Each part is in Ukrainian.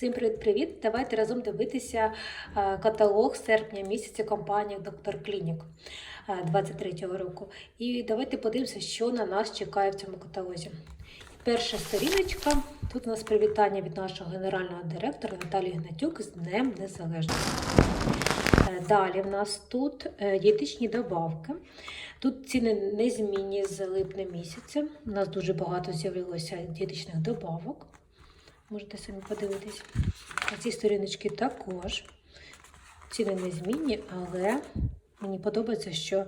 Всім привіт-привіт! Давайте разом дивитися е, каталог серпня місяця компанії Доктор Клінік 23-го року. І давайте подивимося, що на нас чекає в цьому каталозі. Перша сторіночка. Тут у нас привітання від нашого генерального директора Наталії Гнатюк з Днем Незалежності. Е, Далі в нас тут е, дієтичні добавки. Тут ціни незмінні з липня місяця. У нас дуже багато з'явилося дієтичних добавок. Можете самі подивитись. На цій сторіночці також. Ціни незмінні, але мені подобається, що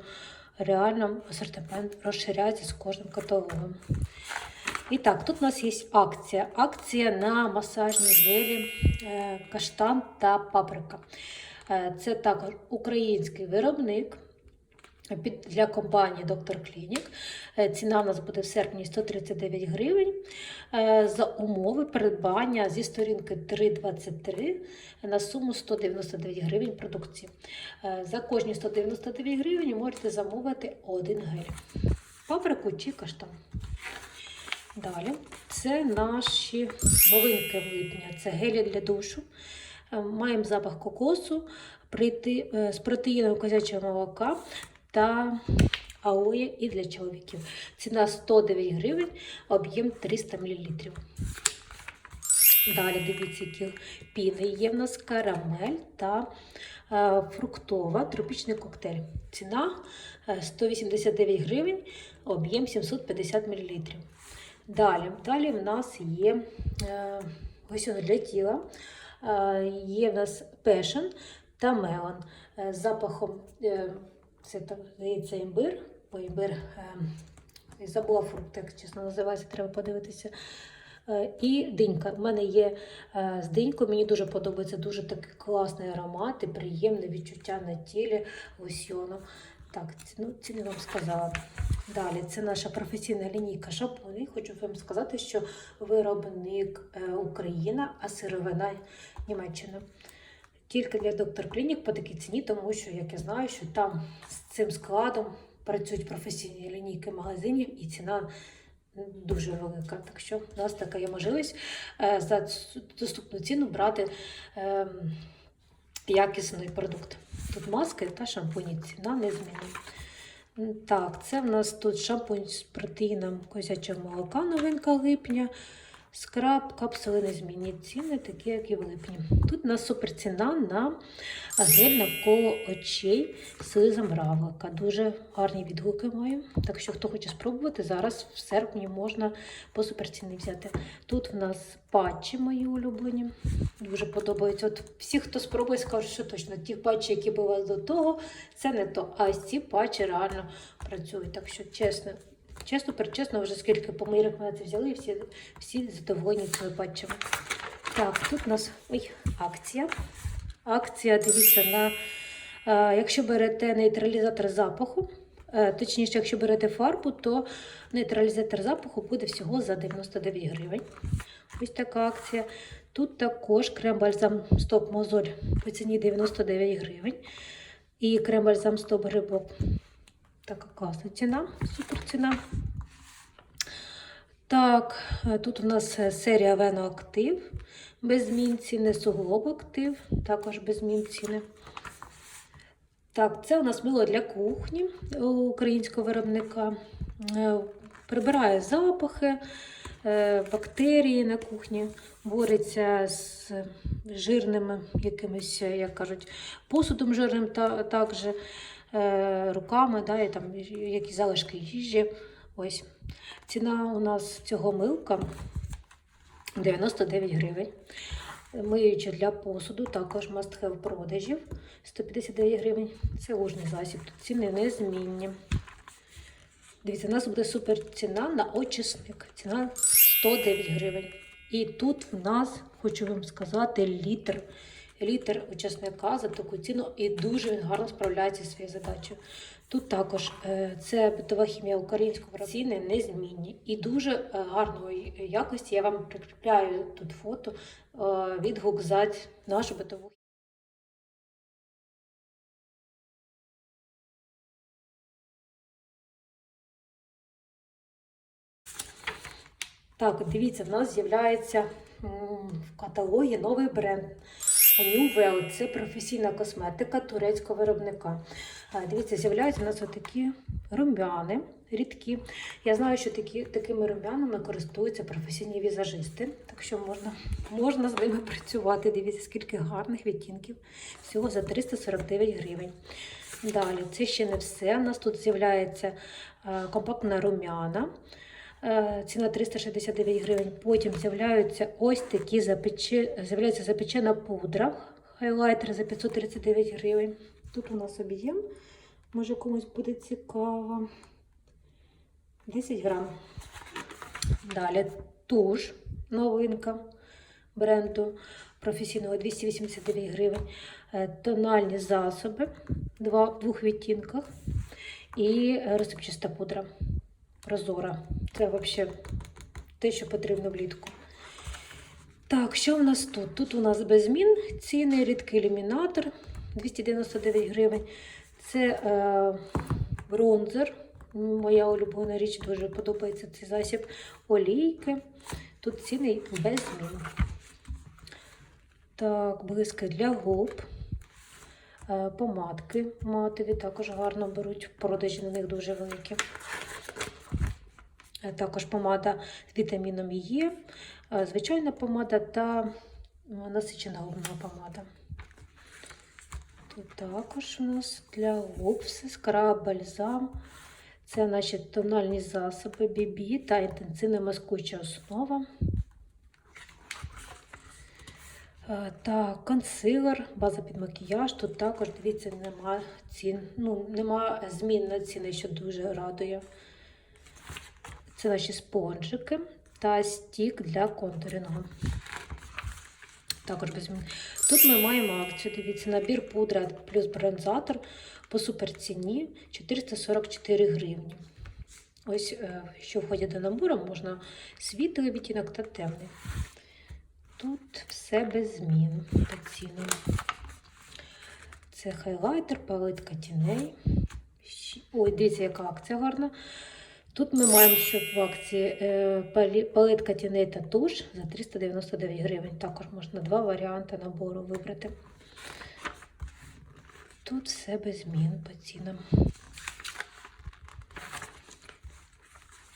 реально асортимент розширяється з кожним каталогом. І так, тут у нас є акція. Акція на масажні гелі е, каштан та паприка. Е, Це також український виробник для компанії Доктор Клінік. Е, Ціна у нас буде в серпні 139 гривень. Е, За умови придбання зі сторінки 323 на суму 199 гривень продукції. Е, За кожні 199 гривень можете замовити один гель. Паприку чи каштан. Далі це наші новинки в липні. Це гелі для душу. Маємо запах кокосу з протеїном козячого молока та аоє і для чоловіків. Ціна 109 гривень, об'єм 300 мл. Далі дивіться, які піни є в нас карамель та е, фруктова тропічний коктейль. Ціна е, 189 гривень, об'єм 750 мл. Далі, далі в нас є е, ось для тіла. Е, є в нас пешен та мелон е, з запахом. Це здається імбир, бо імбир е, забула фрукт, як чесно називається, треба подивитися. Е, І динька. У мене є е, з динькою, мені дуже подобається дуже такий класний аромат і приємне відчуття на тілі лосьйону. Так, ціну, ціни вам сказала. Далі, це наша професійна лінійка шампуней. Хочу вам сказати, що виробник е, Україна, а сировина Німеччина. Тільки для доктор Клінік по такій ціні, тому що, як я знаю, що там цим складом працюють професійні лінійки магазинів і ціна дуже велика. Так що у нас така є можливість е, за доступну ціну брати ем, якісний продукт. Тут маски та шампуні, ціна не змінена. Так, це в нас тут шампунь з протеїном козячого молока, новинка липня. Скраб, капсули незмінні ціни, такі, як і в липні. Тут у нас суперціна на гель навколо очей слизом равлика. Дуже гарні відгуки маю. Так що, хто хоче спробувати, зараз в серпні можна по суперціні взяти. Тут в нас патчі мої улюблені. Дуже подобаються. От всі, хто спробує, скажуть, що точно ті патчі, які були до того, це не то. А ці патчі реально працюють. Так що чесно. Чесно, перечесно, вже скільки помирок мене це взяли, всі, всі задоволені цими патчами. Так, тут у нас ой, акція. Акція, дивіться, на е, якщо берете нейтралізатор запаху, е, точніше, якщо берете фарбу, то нейтралізатор запаху буде всього за 99 гривень. Ось така акція. Тут також крем-бальзам стоп мозоль по ціні 99 гривень. І крем-бальзам стоп грибок. Така класна ціна, супер ціна. Так, е, тут у нас е, серія Вено Актив, без змін ціни, суглоб актив, також без змін ціни. Так, це у нас мило для кухні українського виробника. Е, Прибирає запахи, бактерії на кухні, бореться з жирними якимись, е, як кажуть, посудом жирним та, також руками, да, і там якісь залишки їжі. Ось. Ціна у нас цього милка 99 гривень. Миючи для посуду, також have продажів 159 гривень. Це лужний засіб. Тут ціни незмінні. Дивіться, у нас буде супер ціна на очисник. Ціна 109 гривень. І тут в нас, хочу вам сказати, літр. Літр очисника за таку ціну і дуже гарно справляється зі своєю задачею. Тут також е, це битова хімія українського ціни незмінні і дуже е, гарної якості. Я вам прикріпляю тут фото, е, відгук за нашу битову Так, дивіться, в нас з'являється в каталогі новий бренд. Well. Це професійна косметика турецького виробника. Дивіться, з'являються у нас отакі рум'яни рідкі. Я знаю, що такі, такими рум'янами користуються професійні візажисти, так що можна, можна з ними працювати. Дивіться, скільки гарних відтінків. Всього за 349 гривень. Далі, це ще не все. У нас тут з'являється компактна рум'яна. Е, Ціна 369 гривень. Потім з'являються ось такі запече... з'являється запечена пудра. Хайлайтер за 539 гривень. Тут у нас об'єм. Може комусь буде цікаво. 10 грам. Далі туш, новинка бренду професійного 289 гривень. Е, Тональні засоби два, в двох відтінках. І розсипчаста пудра прозора. Це взагалі те, що потрібно влітку. Так, що в нас тут? Тут у нас без змін ціни, рідкий ілюмінатор 299 гривень. Це е, бронзер. Моя улюблена річ дуже подобається цей засіб. Олійки. Тут ціни без змін. Так, блиски для губ. Е, Помадки матові також гарно беруть. Продажі на них дуже великі. Е, Також помада з вітаміном Е, звичайна помада та насичена губна помада. Тут також у нас для губ все скраб, бальзам. Це наші тональні засоби BB та інтенсивна маскуюча основа. Е, Та консилер, база під макіяж. Тут також, дивіться, нема цін. Ну, нема змін на ціни, що дуже радує. Це наші спонжики та стік для контурингу. Також без. Тут ми маємо акцію. Дивіться, набір пудра плюс бронзатор по суперціні 444 гривні. Ось, е, що входить до набору, можна світлий відтінок та темний. Тут все без змін по цінам. Це хайлайтер, палитка тіней. Ой, дивіться, яка акція гарна. Тут ми маємо, що в акції е, палитка тіней та туш за 399 гривень. Також можна два варіанти набору вибрати. Тут все без змін по цінам.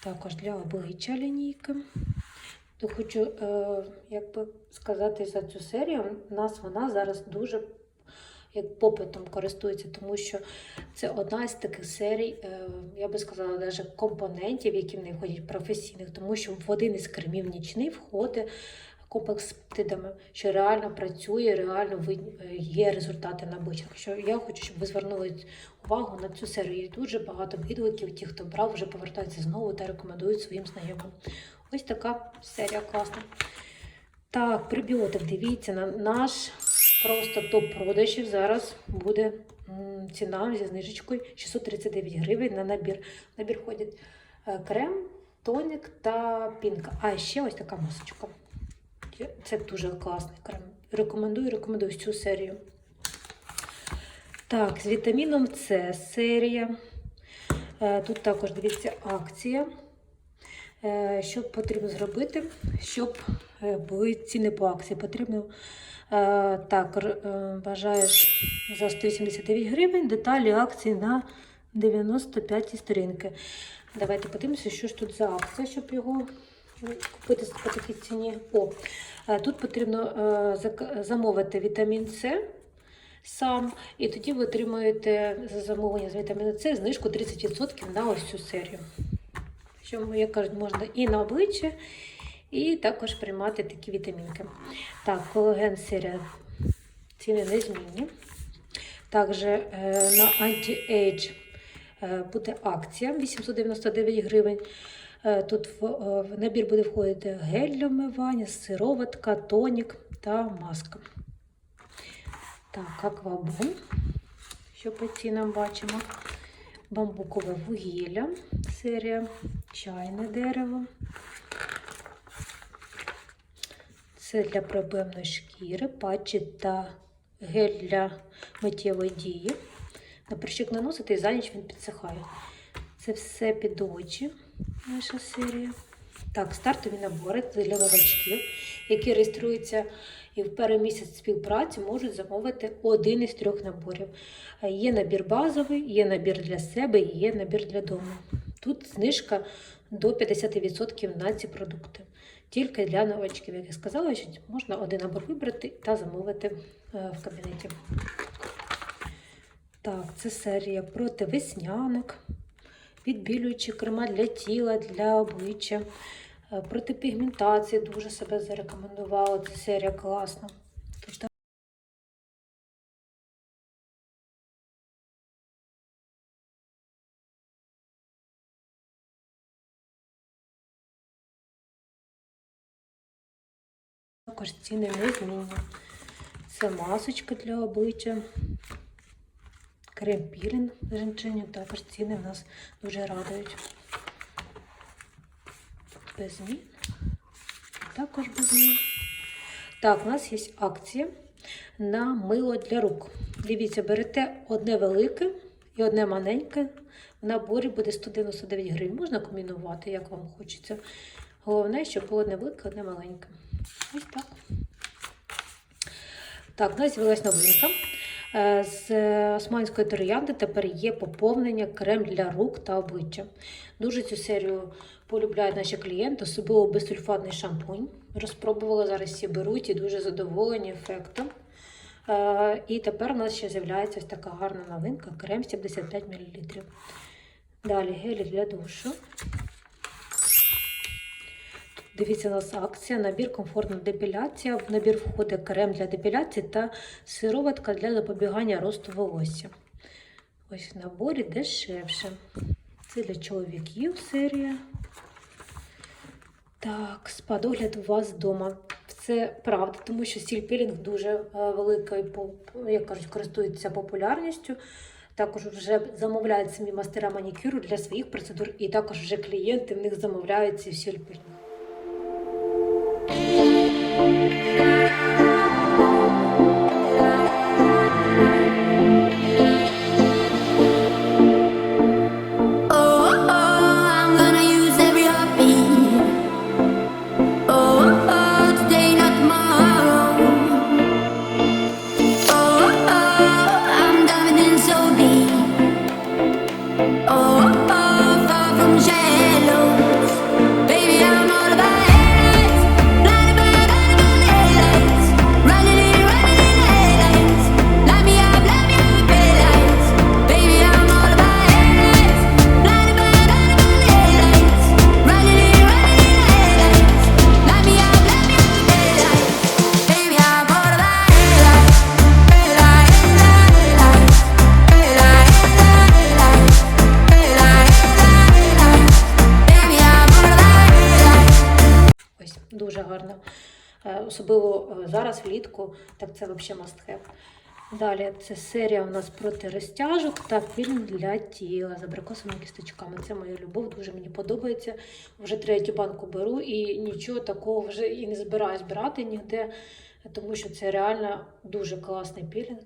Також для обличчя лінійки. То хочу е, як би сказати за цю серію. У нас вона зараз дуже як попитом користується, тому що це одна з таких серій, е, я би сказала, навіть компонентів, які в них входять професійних, тому що в один із кремів нічний входить комплекс з пептидами, що реально працює, реально е, є результати на бичах. Що я хочу, щоб ви звернули увагу на цю серію. Є дуже багато відгуків, ті, хто брав, вже повертаються знову та рекомендують своїм знайомим. Ось така серія класна. Так, прибіотик, дивіться, на наш просто топ продажів зараз буде ціна зі знижечкою 639 гривень на набір. Набір входять е, крем, тонік та пінка. А ще ось така масочка. Це дуже класний крем. Рекомендую, рекомендую цю серію. Так, з вітаміном С серія. Е, Тут також дивіться акція. Е, Що потрібно зробити, щоб були ціни по акції? Потрібно так, е, бажаєш за 189 гривень деталі акції на 95 сторінки. Давайте подивимося, що ж тут за акція, щоб його купити по такій ціні. О, е, тут потрібно е, замовити вітамін С сам, і тоді ви отримуєте за замовлення з вітаміну С знижку 30% на ось цю серію. Що, як кажуть, можна і на обличчя, і також приймати такі вітамінки. Так, колаген серія ціни незмінні. Також е, на Anti-Age е, буде акція 899 гривень. Е, Тут в набір буде входити гель для вмивання, сироватка, тонік та маска. Так, аквабум, що по цінам бачимо. Бамбукове вугілля, серія, чайне дерево. Це для проблемної шкіри, патчі та гель для миттєвої дії. На прищик наносити і за ніч він підсихає. Це все під очі, наша серія. Так, стартові набори для новачків, які реєструються і в перший місяць співпраці можуть замовити один із трьох наборів. Є набір базовий, є набір для себе, є набір для дому. Тут знижка до 50% на ці продукти. Тільки для новачків, як я сказала, можна один набор вибрати та замовити е, в кабінеті. Так, це серія проти веснянок, відбілюючі крема для тіла, для обличчя, е, проти пігментації дуже себе зарекомендувала. Ця серія класна. Також ціни незмінні. Це масочка для обличчя. Крем пілінг жінчині, також ціни в нас дуже радують. Без змін. Також без змін. Так, у нас є акція на мило для рук. Дивіться, берете одне велике і одне маленьке. В наборі буде 199 гривень. Можна комбінувати, як вам хочеться. Головне, щоб було одне велике, одне маленьке. Ось так. Так, нас з'явилась новинка. Е, З османської троянди тепер є поповнення крем для рук та обличчя. Дуже цю серію полюбляють наші клієнти, особливо безсульфатний шампунь. Розпробували зараз всі беруть і дуже задоволені ефектом. Е, І тепер у нас ще з'являється ось така гарна новинка крем 75 мл. Далі гелі для душу. Дивіться, у нас акція, набір комфортна депіляція. В набір входить крем для депіляції та сироватка для запобігання росту волосся. Ось в наборі дешевше. Це для чоловіків серія. Так, спа-догляд у вас вдома. Це правда, тому що стіль-пілінг дуже е, поп- як кажуть, користується популярністю. Також вже замовляють самі мастера манікюру для своїх процедур, і також вже клієнти в них замовляють ці. Oh, влітку, так це взагалі must have. Далі це серія у нас проти розтяжок та фільм для тіла з абрикосовими кісточками. Це моя любов, дуже мені подобається. Вже третю банку беру і нічого такого вже і не збираюсь брати ніде, тому що це реально дуже класний пілінг.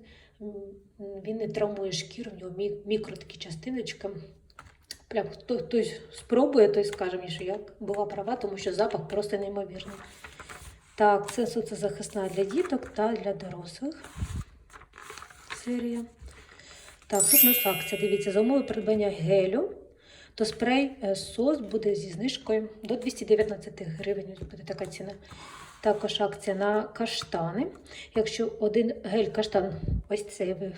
Він не травмує шкіру, в нього мі- мікро такі частиночки. Прям хто хтось спробує, той скаже мені, що я була права, тому що запах просто неймовірний. Так, це соцзахисна для діток та для дорослих. Серія. Так, тут у нас акція. Дивіться, за умови придбання гелю, то спрей е, сос буде зі знижкою до 219 гривень. Буде така ціна. Також акція на каштани. Якщо один гель каштан, ось цей ви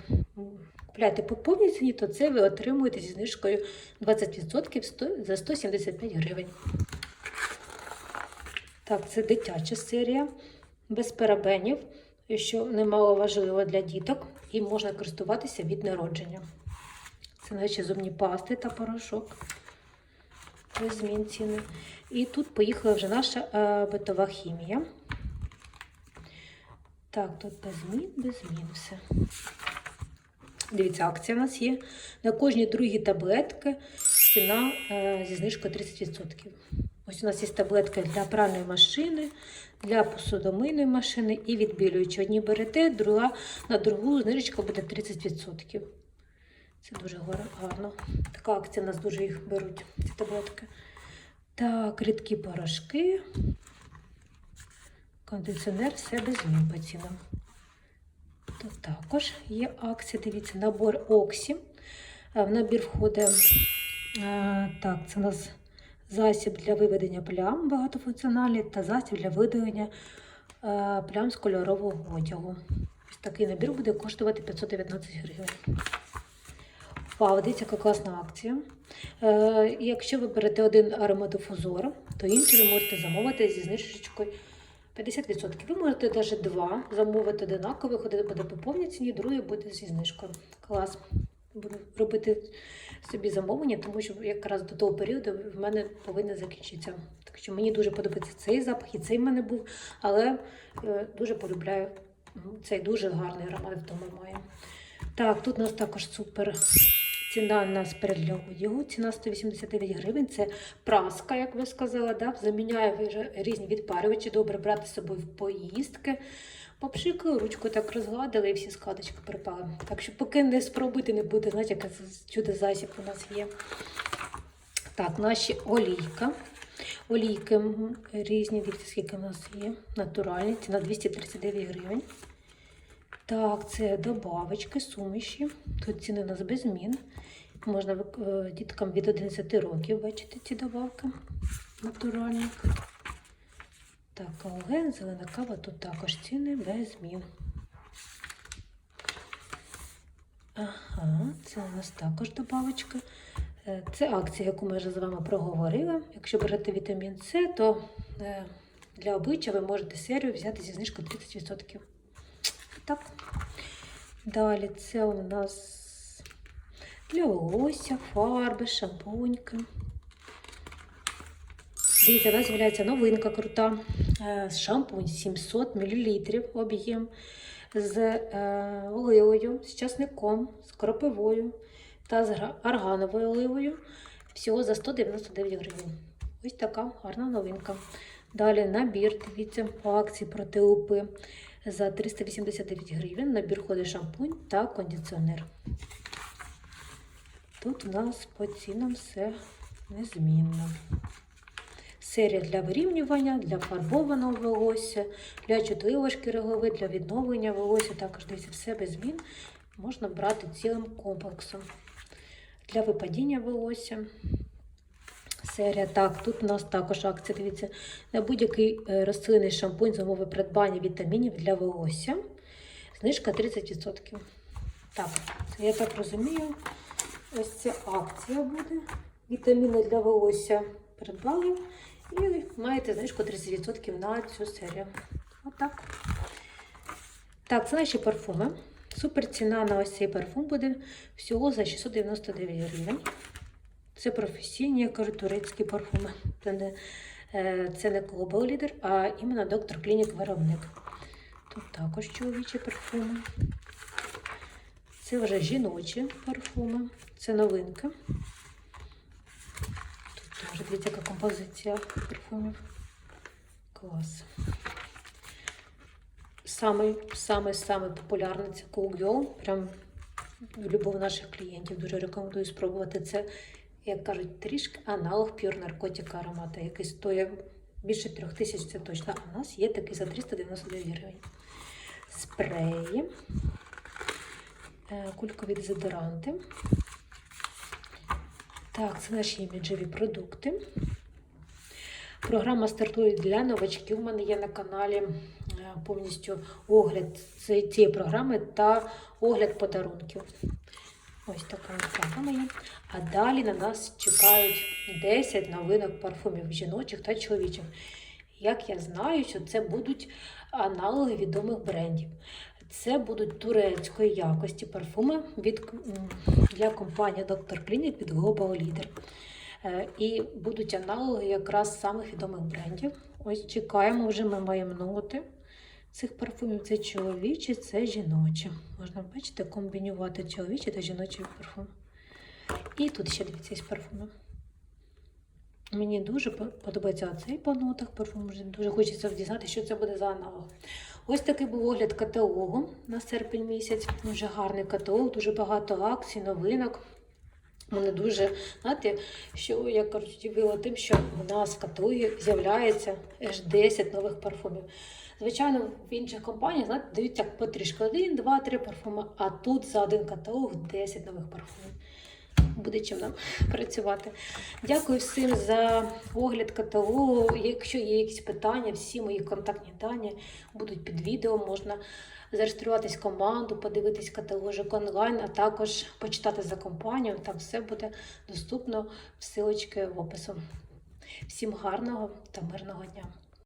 купляєте по повній ціні, то це ви отримуєте зі знижкою 20% за 175 гривень. Так, це дитяча серія без парабенів, що немало важливо для діток, і можна користуватися від народження. Це наші зубні пасти та порошок. Без змін ціни. І тут поїхала вже наша е, битова хімія. Так, тут без змін, без змін все. Дивіться, акція у нас є. На кожній другій таблетки ціна е, зі знижкою 30%. Ось у нас є таблетки для пральної машини, для посудомийної машини і відбілюючі. Одні берете, друга, на другу знижечка буде 30%. Це дуже гарно. Така акція у нас дуже їх беруть, ці таблетки. Так, рідкі порошки. Кондиціонер все без змін по цінам. Тут також є акція. Дивіться, набор Оксі. Е, В набір входить е, так, це у нас засіб для виведення плям багатофункціональний та засіб для видалення е, плям з кольорового одягу. Ось такий набір буде коштувати 519 гривень. Вау, дивіться, яка класна акція. Е, якщо ви берете один ароматофузор, то інший ви можете замовити зі знижечкою 50%. Ви можете навіть два замовити одинакових, один буде по повній ціні, другий буде зі знижкою. Клас. Буду робити собі замовлення, тому що якраз до того періоду в мене повинна закінчитися. Так що мені дуже подобається цей запах, і цей в мене був, але е, дуже полюбляю цей дуже гарний аромат в тому має. Так, тут у нас також супер ціна на спирт для одягу. Ціна 189 гривень. Це праска, як ви сказали, да? заміняє різні відпарювачі. Добре брати з собою в поїздки. Попшикали, ручку так розгладили і всі складочки припали. Так що поки не спробуйте, не буде, знаєте, яка чудо засіб у нас є. Так, наші олійка. Олійки різні, дивіться, скільки в нас є. Натуральні, ціна 239 гривень. Так, це добавочки, суміші. Тут ціни у нас без змін. Можна е, діткам від 11 років бачити ці добавки натуральні. Так, колген, зелена кава, тут також ціни без змін. Ага, це у нас також добавочка. Е, Це акція, яку ми вже з вами проговорили. Якщо берете вітамін С, то е, для обличчя ви можете серію взяти зі знижкою 30%. Так. Далі це у нас для волосся, фарби, шампуньки. Дивіться, у нас з'являється новинка крута. Е, Шампунь 700 мл об'єм з е, оливою, з часником, з кропивою та з аргановою оливою. Всього за 199 гривень. Ось така гарна новинка. Далі набір, дивіться, по акції проти УП за 389 гривень. Набір входить шампунь та кондиціонер. Тут у нас по цінам все незмінно. Серія для вирівнювання, для фарбованого волосся, для чутливої шкіри для відновлення волосся. Також дивіться, все без змін можна брати цілим комплексом. Для випадіння волосся. Серія. Так, тут у нас також акція. Дивіться, на будь-який е, рослинний шампунь замови придбання вітамінів для волосся. Знижка 30%. Так, я так розумію. Ось ця акція буде. Вітаміни для волосся придбали. І маєте знижку 30% на цю серію. Отак. Так, це наші парфуми. Супер ціна на ось цей парфум буде всього за 699 гривень. Це професійні, я кажу, турецькі парфуми. Це не, е, це не Global Leader, а іменно доктор Клінік виробник. Тут також чоловічі парфуми. Це вже жіночі парфуми. Це новинка. Тут теж дивіться, яка композиція парфумів. Клас. Самий, самий популярний це Cool Girl. Прям любов наших клієнтів. Дуже рекомендую спробувати це, як кажуть, трішки аналог Pure Narcotic аромата, який стоїть більше трьох тисяч, це точно. А у нас є такий за 399 гривень. Спреї, е, кулькові дезодоранти. Так, це наші іміджеві продукти. Програма стартує для новачків. У мене є на каналі е, повністю огляд цієї програми та огляд подарунків. Ось така програма є. А далі на нас чекають 10 новинок парфумів жіночих та чоловічих. Як я знаю, що це будуть аналоги відомих брендів. Це будуть турецької якості парфуми від, для компанії Dr. Clinic від Global Leader. Е, І будуть аналоги якраз самих відомих брендів. Ось чекаємо, вже ми маємо ноти цих парфумів. Це чоловічі, це жіночі. Можна бачите, комбінювати чоловічі та жіночі парфуми. І тут ще дивіться, парфуми. Мені дуже подобається цей по нотах парфум. Дуже хочеться дізнатися, що це буде за аналог. Ось такий був огляд каталогу на серпень місяць. Дуже гарний каталог, дуже багато акцій, новинок. Мене дуже, знаєте, що я кажу, дивила тим, що в нас в каталогі з'являється аж 10 нових парфумів. Звичайно, в інших компаніях знаєте, дають так потрішки один, два, три парфуми, а тут за один каталог 10 нових парфумів. Буде чим нам працювати. Дякую всім за огляд каталогу. Якщо є якісь питання, всі мої контактні дані будуть під відео. Можна зареєструватись в команду, подивитись каталожик онлайн, а також почитати за компанію. Там все буде доступно в силочки в опису. Всім гарного та мирного дня!